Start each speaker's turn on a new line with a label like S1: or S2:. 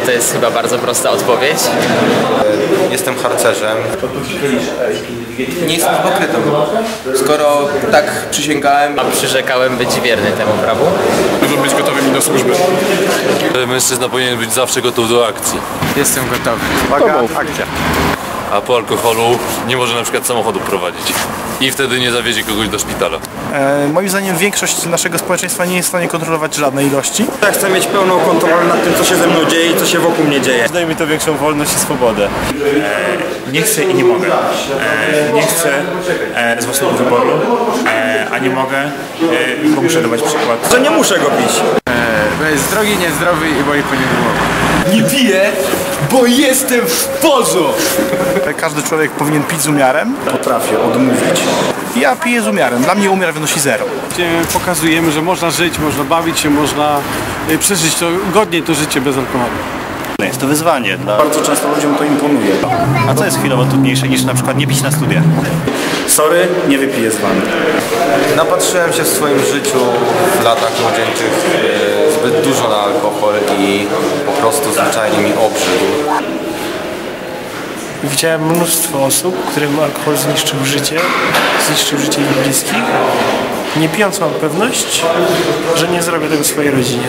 S1: to jest chyba bardzo prosta odpowiedź.
S2: Jestem harcerzem. Nie jestem hipokrytą. Skoro tak przysięgałem,
S1: A przyrzekałem być wierny temu prawu.
S3: Muszą być gotowymi do służby.
S4: Mężczyzna powinien być zawsze gotów do akcji.
S5: Jestem gotowy.
S3: Uwaga, akcja.
S4: A po alkoholu nie może na przykład samochodu prowadzić. I wtedy nie zawiezie kogoś do szpitala.
S6: E, moim zdaniem większość naszego społeczeństwa nie jest w stanie kontrolować żadnej ilości.
S7: Ja chcę mieć pełną kontrolę nad tym, co się ze mną dzieje i co się wokół mnie dzieje.
S6: Daje mi to większą wolność i swobodę.
S8: nie chcę i nie mogę. E, nie chcę e, z własnego wyboru, e, a nie mogę, e, bo muszę dawać przykład.
S7: Że nie muszę go pić.
S5: Bo jest drogi, niezdrowy i boli po nim głowa.
S7: Nie piję, bo jestem w porzu.
S6: Każdy człowiek powinien pić z umiarem. Potrafię odmówić. Ja piję z umiarem. Dla mnie umiar wynosi zero.
S3: Gdzie pokazujemy, że można żyć, można bawić się, można y, przeżyć to godnie to życie bez alkoholu.
S8: Jest to wyzwanie. Dla... Bardzo często ludziom to imponuje. A co jest chwilowo trudniejsze niż na przykład nie pić na studiach? Sorry, nie wypiję z wami.
S2: napatrzyłem się w swoim życiu w latach młodzieńczych dużo na alkohol i po prostu zwyczajnie mi obrzydł.
S9: Widziałem mnóstwo osób, którym alkohol zniszczył życie, zniszczył życie ich bliskich. Nie pijąc mam pewność, że nie zrobię tego swojej rodzinie.